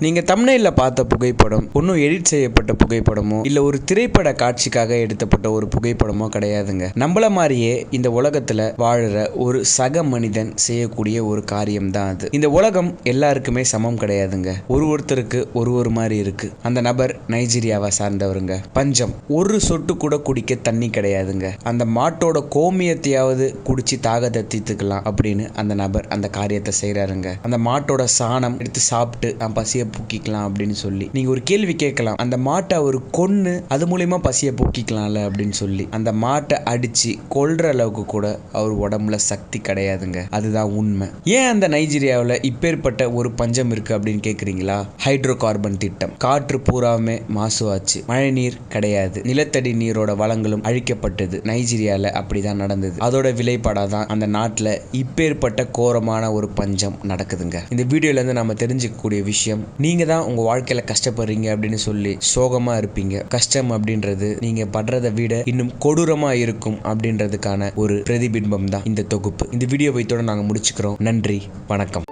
நீங்க தமிழ்ல பார்த்த புகைப்படம் ஒன்றும் எடிட் செய்யப்பட்ட புகைப்படமோ இல்ல ஒரு திரைப்பட காட்சிக்காக எடுத்தப்பட்ட ஒரு புகைப்படமோ கிடையாதுங்க. நம்மள மாதிரியே இந்த உலகத்துல வாழ்கிற ஒரு சக மனிதன் செய்யக்கூடிய ஒரு காரியம் தான் அது. இந்த உலகம் எல்லாருக்குமே சமம் கிடையாதுங்க. ஒரு ஒருத்தருக்கு ஒரு ஒரு மாதிரி இருக்கு. அந்த நபர் நைஜீரியாவை சார்ந்தவருங்க. பஞ்சம். ஒரு சொட்டு கூட குடிக்க தண்ணி கிடையாதுங்க. அந்த மாட்டோட கோமியத்தையாவது குடிச்சு தாகத்தை தீர்த்துக்கலாம் அப்படின்னு அந்த நபர் அந்த காரியத்தை செய்கிறாருங்க அந்த மாட்டோட சாணம் எடுத்து சாப்பிட்டு நான் பசியை பூக்கிக்கலாம் அப்படின்னு சொல்லி. நீங்க ஒரு கேள்வி கேட்கலாம். அந்த மாட்டை அவர் கொன்னு அது மூலயமா பசியை போக்கிக்கலாம்ல அப்படின்னு சொல்லி. அந்த மாட்டை அடிச்சு கொள்ற அளவுக்கு கூட அவர் உடம்புல சக்தி கிடையாதுங்க. அதுதான் உண்மை. ஏன் அந்த நைஜீரியாவில் இப்பேற்பட்ட ஒரு பஞ்சம் இருக்கு அப்படின்னு கேட்குறீங்களா ஹைட்ரோ கார்பன் திட்டம். காற்று பூராமே மாசுவாச்சு. மழை நீர் கிடையாது. நிலத்தடி நீரோட வளங்களும் அழிக்கப்பட்டது. நைஜீரியாவில் அப்படிதான் நடந்தது. அதோட விளைபாடாதான் அந்த நாட்டில் இப்பேற்பட்ட கோரமான ஒரு பஞ்சம் நடக்குதுங்க. இந்த வீடியோலேருந்து நம்ம தெரிஞ்சுக்கக்கூடிய விஷயம் நீங்க தான் உங்க வாழ்க்கையில கஷ்டப்படுறீங்க அப்படின்னு சொல்லி சோகமா இருப்பீங்க. கஷ்டம் அப்படின்றது நீங்க படுறதை விட இன்னும் கொடூரமா இருக்கும் அப்படின்றதுக்கான ஒரு பிரதிபிம்பம் தான் இந்த தொகுப்பு. இந்த வீடியோ வைத்தோட நாங்க முடிச்சுக்கிறோம். நன்றி வணக்கம்.